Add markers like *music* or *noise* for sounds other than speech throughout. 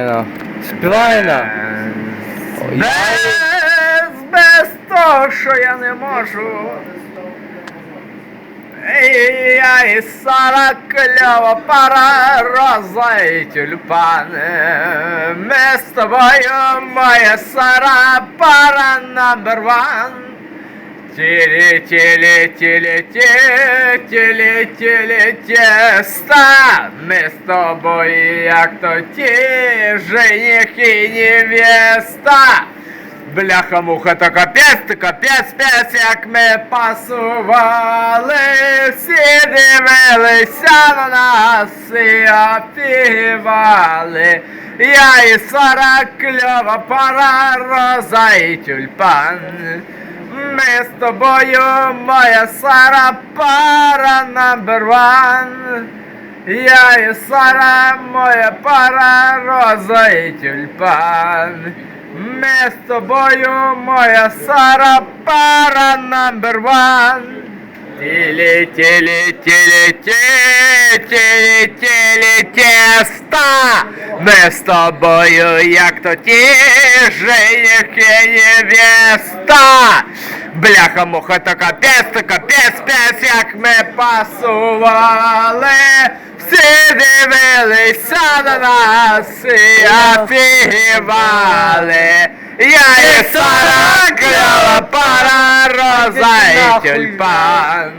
Ну, Співай Без, без того, що я не можу. Я і Сара кльова пара, роза і тюльпан. Ми з тобою, моя Сара, пара number one. Тілі, тілі, тілі, тілі, тілі, тілі, тіста. Ми з тобою, як то ті, жених і невеста. Бляха муха, то капець, то капець, пець, як ми пасували, всі дивилися на нас і опівали. Я і Сара кльова пара, роза і тюльпан. Ми з тобою, моя Сара, пара number one. Я і Сара, моя пара, роза і тюльпан. Ми з тобою, моя Сара, пара number one. Тілі, тілі, тілі, тілі, тілі, теста. Ми з тобою, як то ті, жених і невеста. Бляха муха, то капець, то капець, пець, як ми пасували. Всі дивилися на нас і офігівали. Я і Сара, кльова пара, роза і тюльпан.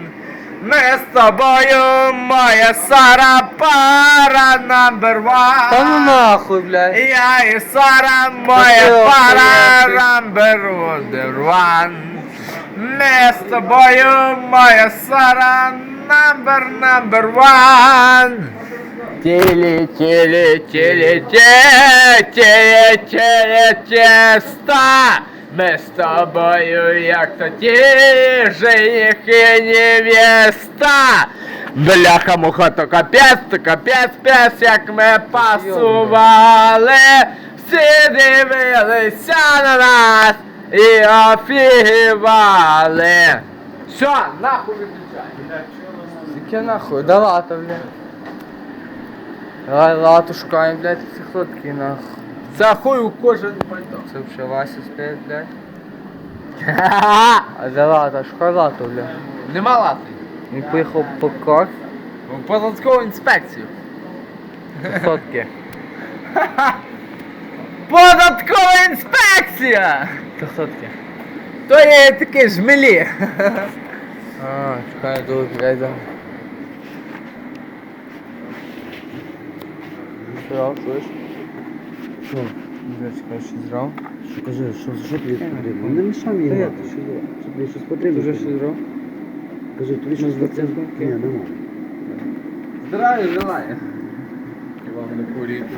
Ми з тобою, моя Сара, пара. Та ну нахуй, блядь. Я і Сара, моя пара, number one. Ми з тобою, моя Сара, number, number one. Тілі, тілі, тілі, тілі, тілі, тілі, теста. Ми з тобою, як то ті, жених і невеста. Бляха муха, то капець, то капець, пес, як ми пасували. Всі дивилися на нас і офігівали. Все, нахуй виключай. Яке нахуй, да лата, блядь. Давай лату шукаємо, блядь, ці такі нахуй. За хуй у кожен пальто. Це вже Вася спить, блядь. *laughs* А де лата? Шукай лату, блядь. Нема лати. Він поїхав по кор. В податкову інспекцію. Таке? *laughs* Податкова інспекція! Це хто таке? То є таке жмелі. А, чекай, думаю, блядь. Зрав, слышь? Що? Блядь, чекай, що зрав? Що кажи, що, що тобі потрібно? Не мішай мені Та я грати. Що тобі щось Ти потрібно? вже що зрав? Кажи, тобі щось потрібно? Ні, нема. Здравия желаю. І вам не курити.